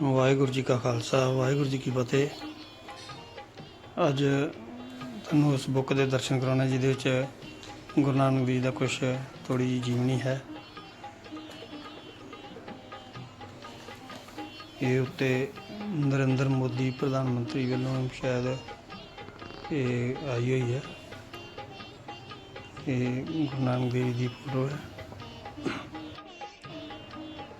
ਵਾਹਿਗੁਰੂ ਜੀ ਕਾ ਖਾਲਸਾ, ਵਾਹਿਗੁਰੂ ਜੀ ਕੀ ਫਤਿਹ। ਅੱਜ ਤੁਹਾਨੂੰ ਉਸ ਬੁੱਕ ਦੇ ਦਰਸ਼ਨ ਕਰਾਉਣਾ, ਜਿਹਦੇ ਵਿੱਚ ਗੁਰੂ ਨਾਨਕ ਦੇਵ ਜੀ ਦਾ ਕੁਝ ਥੋੜੀ ਜਿਹੀ ਜੀਵਨੀ ਹੈ। ਇਹ ਉੱਤੇ ਨਰਿੰਦਰ ਮੋਦੀ ਪ੍ਰਧਾਨ ਮੰਤਰੀ ਵੱਲੋਂ ਸ਼ਾਇਦ ਇਹ ਆਈ ਹੋਈ ਹੈ। ਇਹ ਗੁਰੂ ਨਾਨਕ ਦੇਵ ਜੀ ਦੀ ਫੋਟੋ ਹੈ।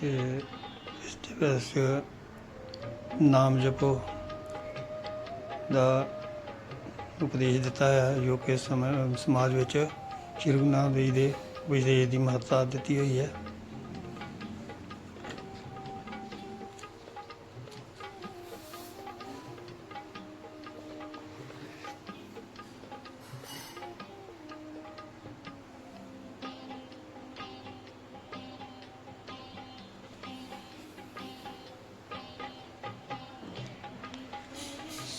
ਤੇ ਇਸ ਦੇ ਵਿੱਚ ਨਾਮ ਜਪੋ ਦਾ ਉਪਦੇਸ਼ ਦਿੱਤਾ ਹੈ, ਜੋ ਕਿ ਸਮਾਜ ਵਿੱਚ ਸ਼੍ਰੀ ਗੁਰੂ ਨਾਨਕ ਦੇਵ ਜੀ ਦੇ ਉਪਦੇਸ਼ ਦੀ ਮਹੱਤਤਾ ਦਿੱਤੀ ਹੋਈ ਹੈ।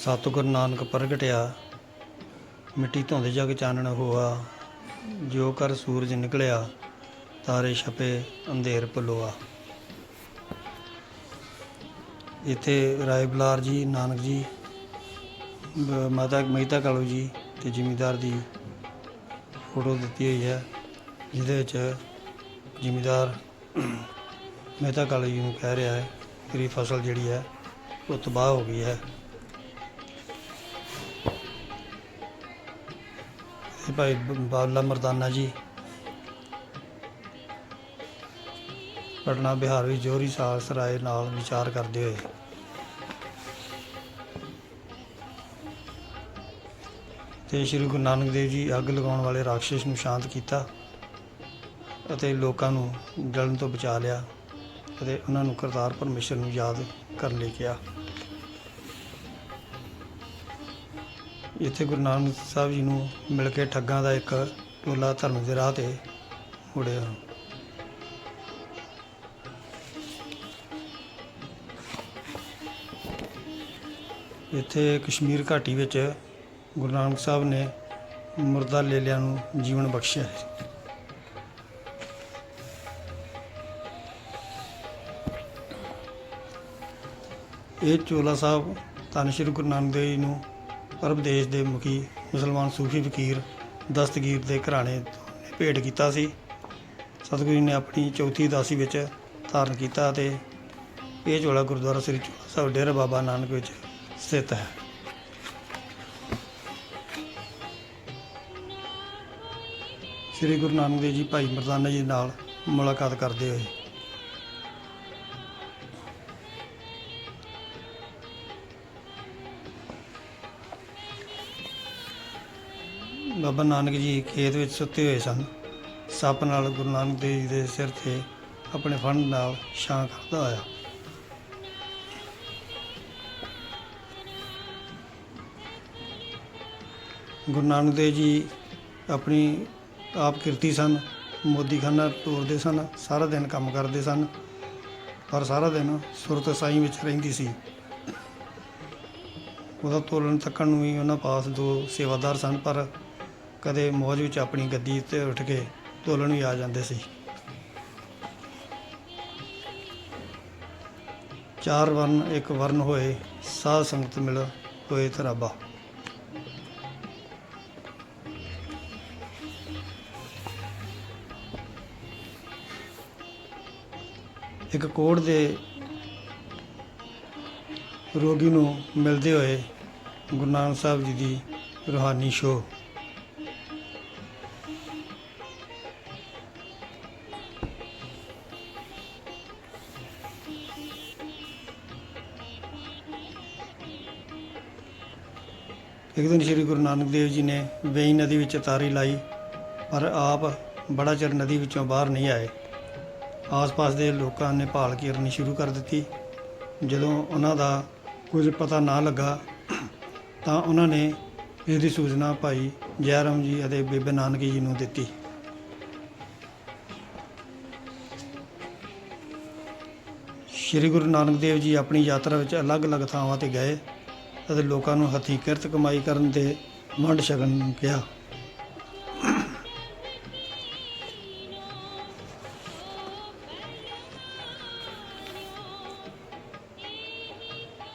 ਸਤਿਗੁਰ ਨਾਨਕ ਪ੍ਰਗਟਿਆ, ਮਿੱਟੀ ਧੁੰਦ ਜਗ ਚਾਨਣ ਹੋਆ, ਜੋ ਕਰ ਸੂਰਜ ਨਿਕਲਿਆ, ਤਾਰੇ ਛਪੇ, ਅੰਧੇਰ ਪਲੋਆ ਇੱਥੇ ਰਾਏ ਬਲਾਰ ਜੀ, ਨਾਨਕ ਜੀ ਮਾਤਾ ਮਹਿਤਾ ਕਾਲੂ ਜੀ ਤੇ ਜ਼ਿਮੀਦਾਰ ਦੀ ਫੋਟੋ ਦਿੱਤੀ ਹੋਈ ਹੈ, ਜਿਹਦੇ ਵਿੱਚ ਜ਼ਿਮੀਦਾਰ ਮਹਿਤਾ ਕਾਲੂ ਜੀ ਨੂੰ ਕਹਿ ਰਿਹਾ ਹੈ ਕਿ ਮੇਰੀ ਫਸਲ ਜਿਹੜੀ ਹੈ, ਉਹ ਤਬਾਹ ਹੋ ਗਈ ਹੈ। ਇਹ ਭਾਈ ਬ- ਬਾਬਲਾ ਮਰਦਾਨਾ ਜੀ। ਪਟਨਾ ਬਿਹਾਰ ਵਿੱਚ ਜੋਹਰੀ ਸਾਹਸ ਸਰਾਏ ਨਾਲ ਵਿਚਾਰ ਕਰਦੇ ਹੋਏ। ਤੇ ਸ਼੍ਰੀ ਗੁਰੂ ਨਾਨਕ ਦੇਵ ਜੀ ਅੱਗ ਲਗਾਉਣ ਵਾਲੇ ਰਾਖਸ਼ ਨੂੰ ਸ਼ਾਂਤ ਕੀਤਾ ਅਤੇ ਲੋਕਾਂ ਨੂੰ ਜਲਣ ਤੋਂ ਬਚਾ ਲਿਆ ਅਤੇ ਉਹਨਾਂ ਨੂੰ ਕਰਤਾਰ ਮਿਸ਼ਨ ਨੂੰ ਯਾਦ ਕਰਨ ਲਈ ਕਿਹਾ। ਇੱਥੇ ਗੁਰੂ ਨਾਨਕ ਸਾਹਿਬ ਜੀ ਨੂੰ ਮਿਲ ਕੇ ਠੱਗਾਂ ਦਾ ਇੱਕ ਟੋਲਾ ਧਰਮ ਦੇ ਰਾਹ ਤੇ ਮੁੜਿਆ। ਇੱਥੇ ਕਸ਼ਮੀਰ ਘਾਟੀ ਵਿੱਚ ਗੁਰੂ ਨਾਨਕ ਸਾਹਿਬ ਨੇ ਮੁਰਦਾ ਲੇਲਿਆਂ ਨੂੰ ਜੀਵਨ ਬਖਸ਼ਿਆ ਹੈ। ਇਹ ਚੋਲਾ ਸਾਹਿਬ ਧੰਨ ਸ਼੍ਰੀ ਗੁਰੂ ਨਾਨਕ ਦੇਵ ਜੀ ਨੂੰ ਅਰਬ ਦੇਸ਼ ਦੇ ਮੁਖੀ ਮੁਸਲਮਾਨ ਸੂਫੀ ਫਕੀਰ ਦਸਤਗੀਰ ਦੇ ਘਰਾਣੇ ਨੇ ਭੇਟ ਕੀਤਾ ਸੀ। ਸਤਿਗੁਰੂ ਜੀ ਨੇ ਆਪਣੀ ਚੌਥੀ ਉਦਾਸੀ ਵਿੱਚ ਧਾਰਨ ਕੀਤਾ ਤੇ ਇਹ ਝੋਲਾ ਗੁਰਦੁਆਰਾ ਸ੍ਰੀ ਚੋਲਾ ਸਾਹਿਬ ਡੇਰਾ ਬਾਬਾ ਨਾਨਕ ਵਿੱਚ ਸਥਿਤ ਹੈ। ਸ੍ਰੀ ਗੁਰੂ ਨਾਨਕ ਦੇਵ ਜੀ ਭਾਈ ਮਰਦਾਨਾ ਜੀ ਨਾਲ ਮੁਲਾਕਾਤ ਕਰਦੇ ਹੋਏ ਬਾਬਾ ਨਾਨਕ ਜੀ ਖੇਤ ਵਿੱਚ ਸੁੱਤੇ ਹੋਏ ਸਨ। ਸੱਪ ਨਾਲ ਗੁਰੂ ਨਾਨਕ ਦੇਵ ਜੀ ਦੇ ਸਿਰ ਤੇ ਆਪਣੇ ਫੰਡ ਨਾਲ ਛਾਂ ਕਰਦਾ ਹੋਇਆ ਗੁਰੂ ਨਾਨਕ ਦੇਵ ਜੀ ਆਪਣੀ ਆਪ ਕਿਰਤੀ ਸਨ, ਮੋਦੀਖਾਨਾ ਤੋਰਦੇ ਸਨ, ਸਾਰਾ ਦਿਨ ਕੰਮ ਕਰਦੇ ਸਨ, ਪਰ ਸਾਰਾ ਦਿਨ ਸੁਰਤ ਸਾਈਂ ਵਿੱਚ ਰਹਿੰਦੀ ਸੀ। ਉਹਦਾ ਤੋਲਣ ਤੱਕਣ ਨੂੰ ਵੀ ਉਹਨਾਂ ਪਾਸ ਦੋ ਸੇਵਾਦਾਰ ਸਨ, ਪਰ ਕਦੇ ਮੌਜ ਵਿੱਚ ਆਪਣੀ ਗੱਦੀ ਉੱਤੇ ਉੱਠ ਕੇ ਤੋਲਣ ਵੀ ਆ ਜਾਂਦੇ ਸੀ। ਚਾਰ ਵਰਨ, ਇੱਕ ਵਰਨ ਹੋਏ, ਸਾਧ ਸੰਗਤ ਮਿਲ ਹੋਏ ਤਰਾਬਾ। ਇੱਕ ਕੋੜ ਦੇ ਰੋਗੀ ਨੂੰ ਮਿਲਦੇ ਹੋਏ ਗੁਰੂ ਨਾਨਕ ਸਾਹਿਬ ਜੀ ਦੀ ਰੂਹਾਨੀ ਸ਼ੋਅ ਇੱਕ ਦਿਨ ਸ੍ਰੀ ਗੁਰੂ ਨਾਨਕ ਦੇਵ ਜੀ ਨੇ ਵੇਈ ਨਦੀ ਵਿੱਚ ਤਾਰੀ ਲਾਈ, ਪਰ ਆਪ ਬੜਾ ਚਿਰ ਨਦੀ ਵਿੱਚੋਂ ਬਾਹਰ ਨਹੀਂ ਆਏ। ਆਸ-ਪਾਸ ਦੇ ਲੋਕਾਂ ਨੇ ਭਾਲ ਕਰਨੀ ਸ਼ੁਰੂ ਕਰ ਦਿੱਤੀ। ਜਦੋਂ ਉਹਨਾਂ ਦਾ ਕੁਝ ਪਤਾ ਨਾ ਲੱਗਾ, ਤਾਂ ਉਹਨਾਂ ਨੇ ਇਹਦੀ ਸੂਚਨਾ ਭਾਈ ਜੈ ਰਾਮ ਜੀ ਅਤੇ ਬੇਬੇ ਨਾਨਕ ਜੀ ਨੂੰ ਦਿੱਤੀ। ਸ਼੍ਰੀ ਗੁਰੂ ਨਾਨਕ ਦੇਵ ਜੀ ਆਪਣੀ ਯਾਤਰਾ ਵਿੱਚ ਅਲੱਗ-ਅਲੱਗ ਥਾਵਾਂ ਤੇ ਗਏ। ਅਤੇ ਲੋਕਾਂ ਨੂੰ ਹੱਥੀਂ ਕਿਰਤ ਕਮਾਈ ਕਰਨ 'ਤੇ ਵੰਡ ਛਕਣ ਨੂੰ ਕਿਹਾ।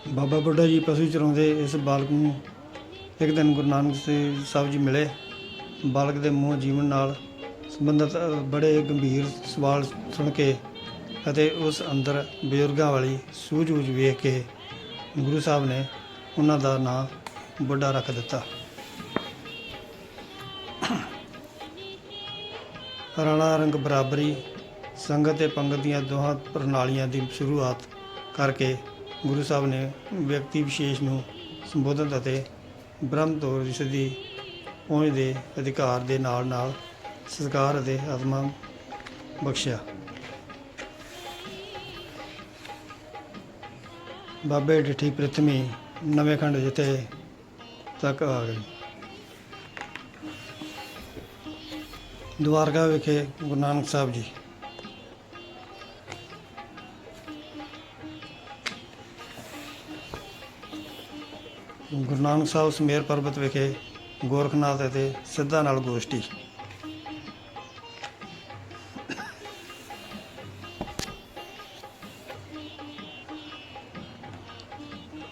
ਬਾਬਾ ਬੁੱਢਾ ਜੀ ਪਸ਼ੂ ਚਰਾਉਂਦੇ ਇਸ ਬਾਲਕ ਨੂੰ ਇੱਕ ਦਿਨ ਗੁਰੂ ਨਾਨਕ ਸੇ- ਸਾਹਿਬ ਜੀ ਮਿਲੇ। ਬਾਲਕ ਦੇ ਮੂੰਹ ਜੀਵਨ ਨਾਲ ਸੰਬੰਧਿਤ ਬੜੇ ਗੰਭੀਰ ਸਵਾਲ ਸੁਣ ਕੇ ਅਤੇ ਉਸ ਅੰਦਰ ਬਜ਼ੁਰਗਾਂ ਵਾਲੀ ਸੂਝ-ਬੂਝ ਵੇਖ ਕੇ ਗੁਰੂ ਸਾਹਿਬ ਨੇ ਉਹਨਾਂ ਦਾ ਨਾਂ ਬੁੱਢਾ ਰੱਖ ਦਿੱਤਾ। ਰਾਣਾ ਰੰਗ ਬਰਾਬਰੀ, ਸੰਗਤ ਤੇ ਪੰਗਤ ਦੀਆਂ ਦੋਹਾਂ ਪ੍ਰਣਾਲੀਆਂ ਦੀ ਸ਼ੁਰੂਆਤ ਕਰਕੇ ਗੁਰੂ ਸਾਹਿਬ ਨੇ ਵਿਅਕਤੀ ਵਿਸ਼ੇਸ਼ ਨੂੰ ਸੰਬੋਧਨ ਅਤੇ ਬ੍ਰਹਮ ਤੋਂ ਰਿਸ਼ਤੇ ਦੀ ਪਹੁੰਚ ਦੇ ਅਧਿਕਾਰ ਦੇ ਨਾਲ ਨਾਲ ਸਤਿਕਾਰ ਅਤੇ ਆਤਮਾ ਬਖਸ਼ਿਆ। ਬਾਬੇ ਡਿਠੀ ਪ੍ਰਥਮੀ ਨਵੇਂ ਖੰਡ ਜਿੱਥੇ ਤੱਕ ਆ ਗਈ ਦੁਆਰਕਾ ਵਿਖੇ ਗੁਰੂ ਨਾਨਕ ਸਾਹਿਬ ਜੀ। ਗੁਰੂ ਨਾਨਕ ਸਾਹਿਬ ਸਮੇਰ ਪਰਬਤ ਵਿਖੇ ਗੋਰਖਨਾਥ ਅਤੇ ਸਿੱਧਾ ਨਾਲ ਗੋਸ਼ਟੀ।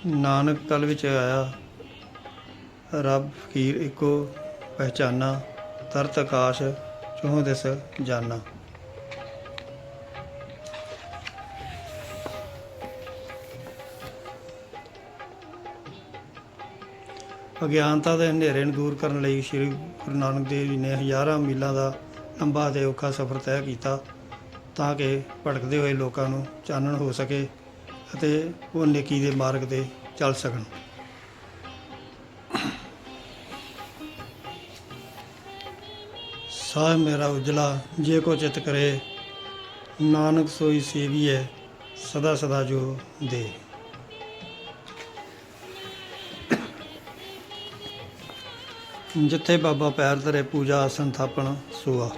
ਨਾਨਕ ਕਲ ਵਿੱਚ ਆਇਆ। ਰੱਬ ਫਕੀਰ ਇੱਕੋ ਪਹਿਚਾਨਾ, ਤਰਤ ਆਕਾਸ਼ ਚੋਂ ਦਿਸ ਜਾਨਾ। ਅਗਿਆਨਤਾ ਦੇ ਹਨੇਰੇ ਨੂੰ ਦੂਰ ਕਰਨ ਲਈ ਸ੍ਰੀ ਗੁਰੂ ਨਾਨਕ ਦੇਵ ਜੀ ਨੇ ਹਜ਼ਾਰਾਂ ਮੀਲਾਂ ਦਾ ਲੰਬਾ ਤੇ ਔਖਾ ਸਫ਼ਰ ਤੈਅ ਕੀਤਾ ਤਾਂ ਕਿ ਭਟਕਦੇ ਹੋਏ ਲੋਕਾਂ ਨੂੰ ਚਾਨਣ ਹੋ ਸਕੇ। ਅਤੇ ਉਹ ਨੇਕੀ ਦੇ ਮਾਰਗ ਤੇ ਚੱਲ ਸਕਣ। ਸਾਹ ਮੇਰਾ ਉਜਲਾ, ਜੇ ਕੋ ਚਿਤ ਕਰੇ, ਨਾਨਕ ਸੋਈ ਸੇਵੀ ਹੈ ਸਦਾ ਸਦਾ ਜੋ ਦੇ। ਜਿੱਥੇ ਬਾਬਾ ਪੈਰ ਧਰੇ ਪੂਜਾ ਆਸਨ ਥਾਪਣ ਸੋਆ।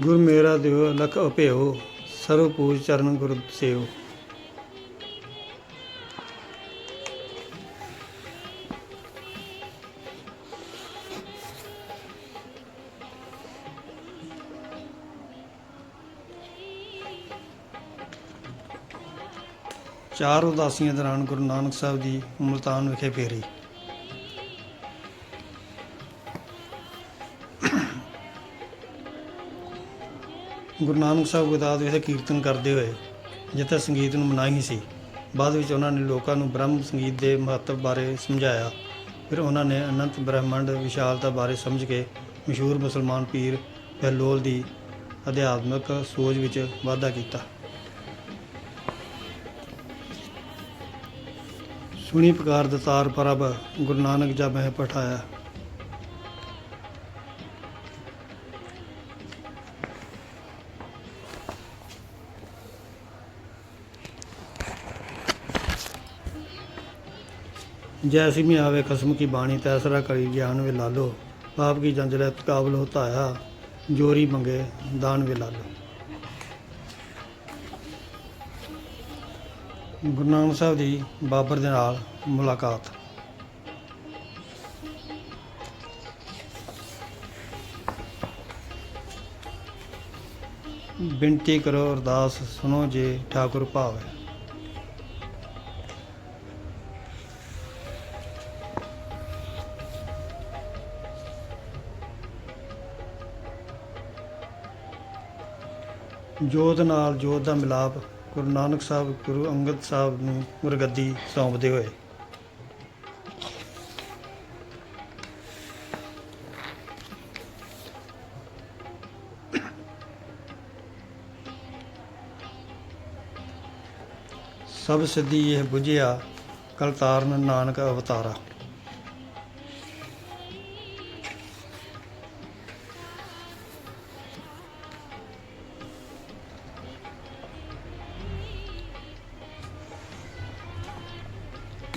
ਗੁਰ ਮੇਰਾ ਦਿਓ, ਲਖ ਅਪਿਓ ਸਰਵ ਪੂਜ ਚਰਨ ਗੁਰ ਸੇਵ। ਚਾਰ ਉਦਾਸੀਆਂ ਦੌਰਾਨ ਗੁਰੂ ਨਾਨਕ ਸਾਹਿਬ ਦੀ ਮੁਲਤਾਨ ਵਿਖੇ ਫੇਰੀ। ਗੁਰੂ ਨਾਨਕ ਸਾਹਿਬ ਗੁਰਦਾਸ ਵਿਖੇ ਕੀਰਤਨ ਕਰਦੇ ਹੋਏ, ਜਿੱਥੇ ਸੰਗੀਤ ਨੂੰ ਮਨਾਹੀ ਸੀ। ਬਾਅਦ ਵਿੱਚ ਉਹਨਾਂ ਨੇ ਲੋਕਾਂ ਨੂੰ ਬ੍ਰਹਮ ਸੰਗੀਤ ਦੇ ਮਹੱਤਵ ਬਾਰੇ ਸਮਝਾਇਆ। ਫਿਰ ਉਹਨਾਂ ਨੇ ਅਨੰਤ ਬ੍ਰਹਿਮੰਡ ਵਿਸ਼ਾਲਤਾ ਬਾਰੇ ਸਮਝ ਕੇ ਮਸ਼ਹੂਰ ਮੁਸਲਮਾਨ ਪੀਰ ਬਹਿਲੋਲ ਦੀ ਅਧਿਆਤਮਿਕ ਸੋਚ ਵਿੱਚ ਵਾਧਾ ਕੀਤਾ। ਸੁਣੀ ਪੁਕਾਰ ਦਤਾਰ ਪਰਬ ਗੁਰੂ ਨਾਨਕ ਜਬ ਹੈ ਪਠਾਇਆ। जैसी में आवे खसम की बाणी तैसरा करी ज्ञान वे लालो पाप की जंजल काबल होता आया जोरी मंगे दान वे लालो ਗੁਰੂ ਨਾਨਕ ਸਾਹਿਬ ਦੀ ਬਾਬਰ ਦੇ ਨਾਲ ਮੁਲਾਕਾਤ ਬਿਨਤੀ ਕਰੋ ਅਰਦਾਸ ਸੁਨੋ ਜੇ ਠਾਕੁਰ ਭਾਵੇ ਜੋਤ ਨਾਲ ਜੋਤ ਦਾ ਮਿਲਾਪ ਗੁਰੂ ਨਾਨਕ ਸਾਹਿਬ, ਗੁਰੂ ਅੰਗਦ ਸਾਹਿਬ ਨੂੰ ਗੁਰਗੱਦੀ ਸੌਂਪਦੇ ਹੋਏ। ਸਭ ਸਿੱਧੀ ਇਹ ਬੁਝਿਆ ਕਲਤਾਰਨ ਨਾਨਕ ਅਵਤਾਰਾ।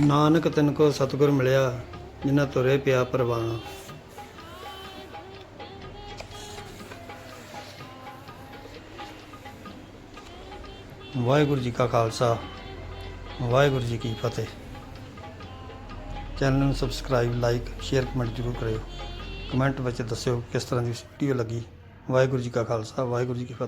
ਨਾਨਕ ਤਨ ਕੋ ਸਤਿਗੁਰ ਮਿਲਿਆ, ਜਿਨ੍ਹਾਂ ਤੁਰੇ ਪਿਆ ਪਰਵਾਣਾ ਵਾਹਿਗੁਰੂ ਜੀ ਕਾ ਖਾਲਸਾ, ਵਾਹਿਗੁਰੂ ਜੀ ਕੀ ਫਤਿਹ। ਚੈਨਲ ਨੂੰ ਸਬਸਕ੍ਰਾਈਬ, ਲਾਈਕ, ਸ਼ੇਅਰ, ਕਮੈਂਟ ਜ਼ਰੂਰ ਕਰਿਓ। ਕਮੈਂਟ ਵਿੱਚ ਦੱਸਿਓ ਕਿਸ ਤਰ੍ਹਾਂ ਦੀ ਵੀਡੀਓ ਲੱਗੀ। ਵਾਹਿਗੁਰੂ ਜੀ ਕਾ ਖਾਲਸਾ, ਵਾਹਿਗੁਰੂ ਜੀ ਕੀ ਫਤਿਹ।